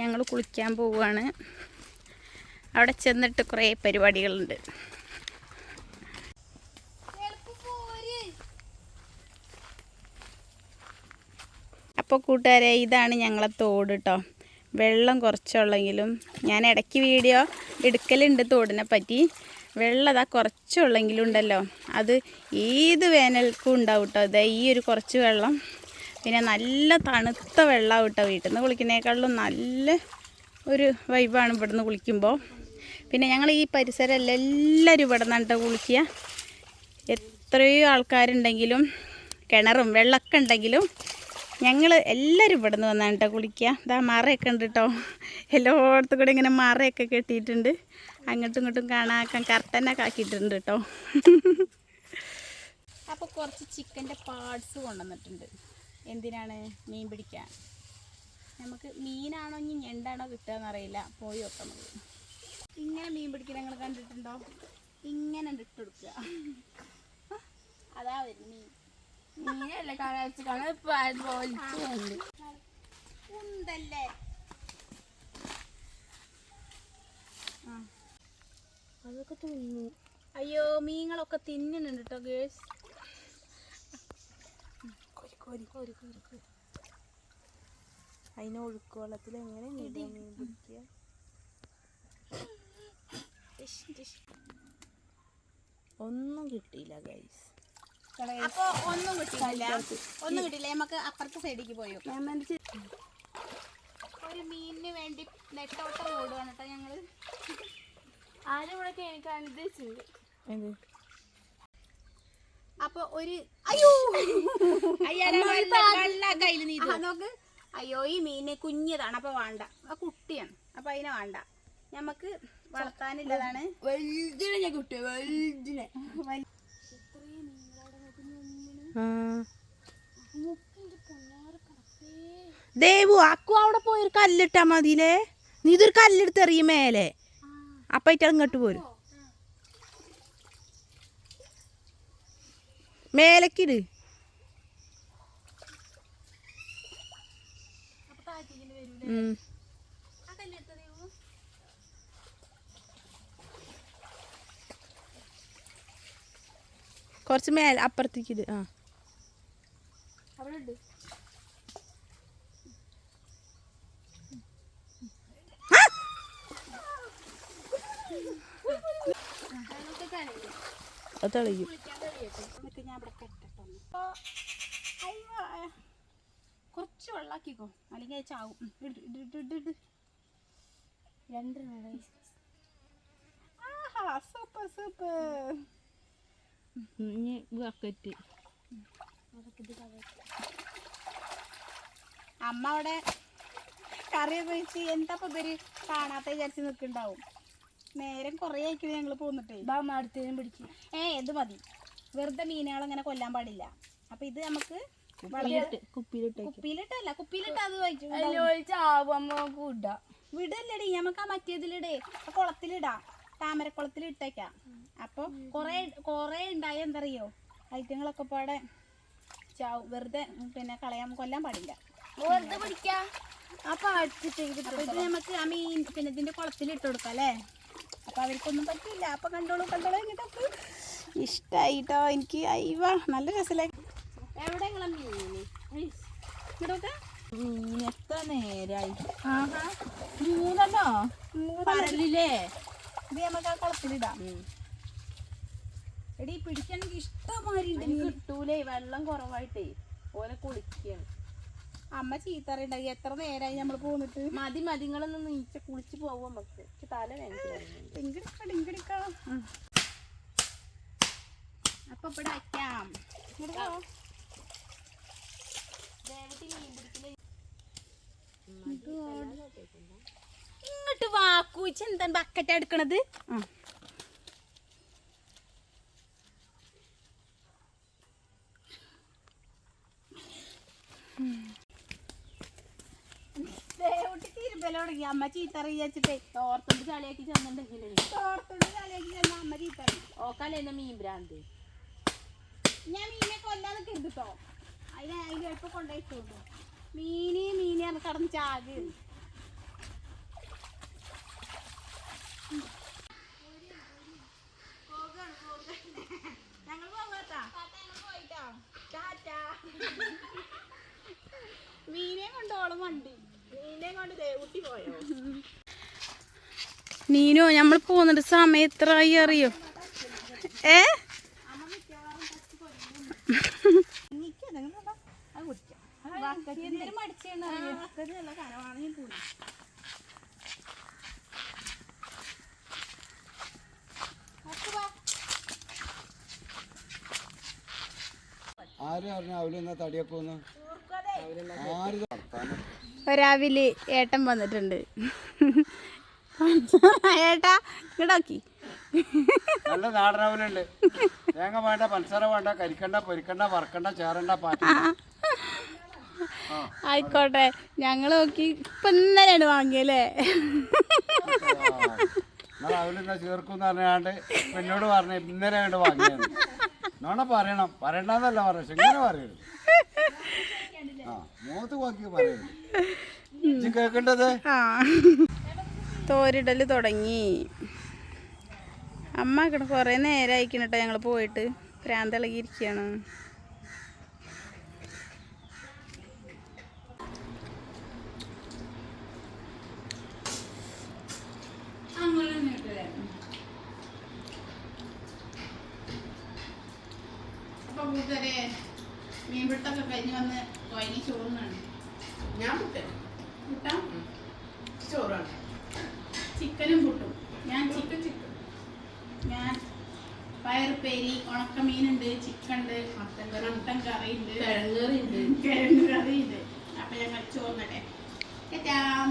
ഞങ്ങൾ കുളിക്കാൻ പോവുകയാണ്. അവിടെ ചെന്നിട്ട് കുറേ പരിപാടികളുണ്ട്. അപ്പോൾ കൂട്ടുകാരെ ഇതാണ് ഞങ്ങളെ തോട് കേട്ടോ വെള്ളം കുറച്ചുള്ളെങ്കിലും ഞാൻ ഇടയ്ക്ക് വീഡിയോ എടുക്കലുണ്ട് തോടിനെ പറ്റി. വെള്ളം അതാ കുറച്ചുള്ളെങ്കിലും ഉണ്ടല്ലോ. അത് ഏത് വേനൽക്കും ഉണ്ടാവും കേട്ടോ അതെ ഈ ഒരു കുറച്ച് വെള്ളം. പിന്നെ നല്ല തണുത്ത വെള്ളം കേട്ടോ വീട്ടിൽ നിന്ന്. കുളിക്കുന്നേക്കാളും നല്ല ഒരു വൈബാണ് ഇവിടുന്ന് കുളിക്കുമ്പോൾ. പിന്നെ ഞങ്ങൾ ഈ പരിസരം എല്ലാവരും ഇവിടെ നിന്നിട്ട് കുളിക്കുക. എത്രയോ ആൾക്കാരുണ്ടെങ്കിലും കിണറും വെള്ളമൊക്കെ ഉണ്ടെങ്കിലും ഞങ്ങൾ എല്ലാവരും ഇവിടെ നിന്ന് വന്നാണ് കുളിക്കുക. ഇതാ മറയൊക്കെ ഉണ്ട് കേട്ടോ എല്ലായിടത്തും കൂടെ ഇങ്ങനെ മറയൊക്കെ കെട്ടിയിട്ടുണ്ട്. അങ്ങോട്ടും ഇങ്ങോട്ടും കാണാക്കാൻ കർട്ടനൊക്കെ ആക്കിയിട്ടുണ്ട് കേട്ടോ അപ്പോൾ കുറച്ച് ചിക്കന്റെ പാർട്സ് കൊണ്ടുവന്നിട്ടുണ്ട്. എന്തിനാണ് മീൻ പിടിക്കാൻ? നമുക്ക് മീനാണോ ഇനി ഞണ്ടാണോ കിട്ടുകയെന്ന് അറിയില്ല. പോയി നോക്കാം നമുക്ക്. ഇങ്ങനെ മീൻ പിടിക്കാൻ നിങ്ങൾ കണ്ടിട്ടുണ്ടോ? ഇങ്ങനെ ഇട്ട് കൊടുക്കുക. അതാ വരും മീൻ. മീനല്ല കാണാൻ കാണാൻ ഉണ്ടല്ലേ? അതൊക്കെ തിന്നു. അയ്യോ മീനുകളൊക്കെ തിന്നുന്നുണ്ട് കേട്ടോ ഗേഴ്സ് കോരി കോരി കോരി കോരി അതിന് ഒഴുക്ക് വെള്ളത്തിൽ എങ്ങനെ നീന്താൻ മീൻ പിടിക്കുക? ഒന്നും കിട്ടിയില്ല ഗൈസ് ഒന്നും കിട്ടിയില്ല ഒന്നും കിട്ടിയില്ല. നമുക്ക് അപ്പുറത്തെ സൈഡിലേക്ക് പോയോ ഒരു മീനിന് വേണ്ടി നെട്ടോട്ടം ഓടുകയാണ് കേട്ടോ ഞങ്ങൾ. ആരും ഇവിടെ എനിക്ക് എന്ത്? അപ്പൊ ഒരു അയ്യോ! നോക്ക്. അയ്യോ ഈ മീന് കുഞ്ഞതാണ്. അപ്പൊ വേണ്ട. ആ കുട്ടിയാണ്. അപ്പൊ അതിനെ വേണ്ട. ഞമ്മക്ക് വളർത്താനുള്ളതാണ്. വലുതിനെ ഞാൻ കുട്ടി വലുതിനെ. ദേവു അക്കു അവിടെ പോയൊരു കല്ലിട്ടാ മതിയില്ലേ? നീ ഇതൊരു കല്ലെടുത്ത് എറിയും മേലെ. അപ്പൊ ഇറ്റങ്ങോട്ട് പോരും. മേലക്കിട്. കുറച്ച് മേലെ അപ്പുറത്തേക്ക് ഇട് ആ. അവിടെ ഉണ്ട് അത് തെളിയും. ഞാൻ ഇവിടെ കെട്ടട്ടെ കുറച്ച് വെള്ളാക്കിക്കോ. അല്ലെങ്കിൽ അത് ചാവും. രണ്ടെണ്ണം ആഹാ സൂപ്പർ സൂപ്പർ. ഇനി ബക്കറ്റ് അമ്മ അവിടെ കറി വെച്ച് എന്താ ഇവർ കാണാത്ത വിചാരിച്ച് നിൽക്കുന്നുണ്ടാവും. നേരം കുറേ ആയിക്കണ ഞങ്ങൾ പോന്നിട്ടേ. ബാ അടുത്തേനും പിടിക്കും. ഏ ഇത് മതി. വെറുതെ മീനുകൾ അങ്ങനെ കൊല്ലാൻ പാടില്ല. അപ്പൊ ഇത് നമുക്ക്. കുപ്പിയിലിട്ടല്ല കുപ്പിയിലിട്ട് അത് കൂട്ടാ വിടല്ലടി നമുക്ക് ആ മറ്റേതിലിടേ ആ കുളത്തിലിടാം. താമരക്കുളത്തിൽ ഇട്ടേക്കാം. അപ്പൊ കൊറേ കൊറേ ഉണ്ടായ എന്തറിയോ? ഐറ്റങ്ങളൊക്കെ പാടെ ചാവും. വെറുതെ പിന്നെ കളയാൻ കൊല്ലാൻ പാടില്ല. വെറുതെ പിടിക്കാ. അപ്പൊ അടിച്ചിട്ട് ഇത് നമുക്ക് ആ മീൻ പിന്നെ ഇതിന്റെ കുളത്തിൽ ഇട്ട് കൊടുക്കാം അല്ലേ? അപ്പൊ അവർക്കൊന്നും പറ്റില്ല. അപ്പൊ കണ്ടോളൂ കണ്ടോളൂ ഇങ്ങോട്ടൊക്കെ. ഇഷ്ടായിട്ടോ? എനിക്ക് അയ്യോ നല്ല രസല്ലേ? എവിടെ നിങ്ങളെ മീന്? നേരായി. ആഹാ. മൂന്നെണ്ണോ? പറലില്ലേ ഇത് നമുക്ക് ആ കുളത്തിലിടാം. എടി പിടിക്കണമെങ്കിൽ ഇഷ്ടമാതിരി. കിട്ടൂലേ വെള്ളം കുറവായിട്ടേ. ഓനെ കുളിക്കാണ്. അമ്മ ചീത്തറിയുണ്ടായി. എത്ര നേരമായി നമ്മൾ പോന്നിട്ട്? മതി മതിങ്ങളൊന്നും നീച്ച കുളിച്ച് പോവാൻ നമുക്ക്. തല ഇങ്കിടിക്ക അപ്പൊ ഇവിടെ വയ്ക്കാം ഇങ്ങോട്ട് വാക്കൂച്ച് എന്താണ് ബക്കറ്റ് എടുക്കണത്? ആ. തുടങ്ങി. അമ്മ ചീത്ത അറിയിച്ചിട്ടേ തോർത്തോണ്ട് ചളിയാക്കി തോർത്തോണ്ട് തലയ്ക്ക് ചെന്ന അമ്മ ചീത്തറി അറിയും ഓക്കാലേ മീൻ ഭ്രാന്ത് ഞാൻ മീനെ കൊല്ലാതെ നിൽക്കരുത് കേട്ടോ അതിന് അതിന് എളുപ്പം കൊണ്ടുപോയിട്ടുള്ളൂ മീന് മീനെ കടന്ന് ചാക്. ഞങ്ങൾ പോയിട്ടോ മീനെ പോയോ? നീനോ നമ്മൾ പോകുന്നുണ്ട് സമയം എത്രയായി അറിയോ? ഏ? ആര് പറഞ്ഞു അവൽ എന്നാ തടിയൊക്കെ ഒന്ന് ആര് ഏട്ടൻ വന്നിട്ടുണ്ട്. ഏട്ടാ ഇങ്ങോട്ടാക്കി നല്ല നാടനവലുണ്ട് തേങ്ങ വേണ്ട പഞ്ചസാര വേണ്ട കരിക്കണ്ട പൊരിക്കണ്ട വറക്കണ്ട ചേറണ്ട പാറ്റ. ആയിക്കോട്ടെ. ഞങ്ങൾ നോക്കി ഇപ്പൊ ഇന്നലെയാണ് വാങ്ങിയല്ലേ? ചേർക്കും പറഞ്ഞാണ്ട് എന്നോട് പറഞ്ഞു ഇന്നലെ കണ്ട് വാങ്ങിയാണ് നോണ പറയണം? പറയണ്ടെന്നല്ല പറഞ്ഞു പക്ഷെ ഇങ്ങനെ പറയരുത്. ആ മൂത്ത് നോക്കി പറയരുത്. ഇജ്ജ് കേൾക്കേണ്ടത് ആ. തോരിടൽ തുടങ്ങി. അമ്മ കൊറേ കുറേ ഞങ്ങൾ കേട്ടോ ഞങ്ങൾ പോയിട്ട്. പ്രാന്തിളകിയിരിക്കുകയാണ് അപ്പോൾ കൂട്ടുകാരെ മീൻപിടുത്തൊക്കെ കഴിഞ്ഞ് വന്ന് കൊയങ്ങി ചോറുന്നാണ് ഞാൻ പുട്ടേ. ചോറാണ്. ചിക്കനും പുട്ടും. ഞാൻ ചിക്കൻ ചിക്കൻ. ഞാൻ പയർപ്പേരി ഉണക്കമീനുണ്ട് ചിക്കൻ ഉണ്ട് മത്തൻ കറി കറി ഉണ്ട് കിഴങ്ങറി ഉണ്ട് കിഴങ്ങ് കറി ഉണ്ട് അപ്പൊ ഞങ്ങൾ ചോറിനട്ടെ കേറ്റാം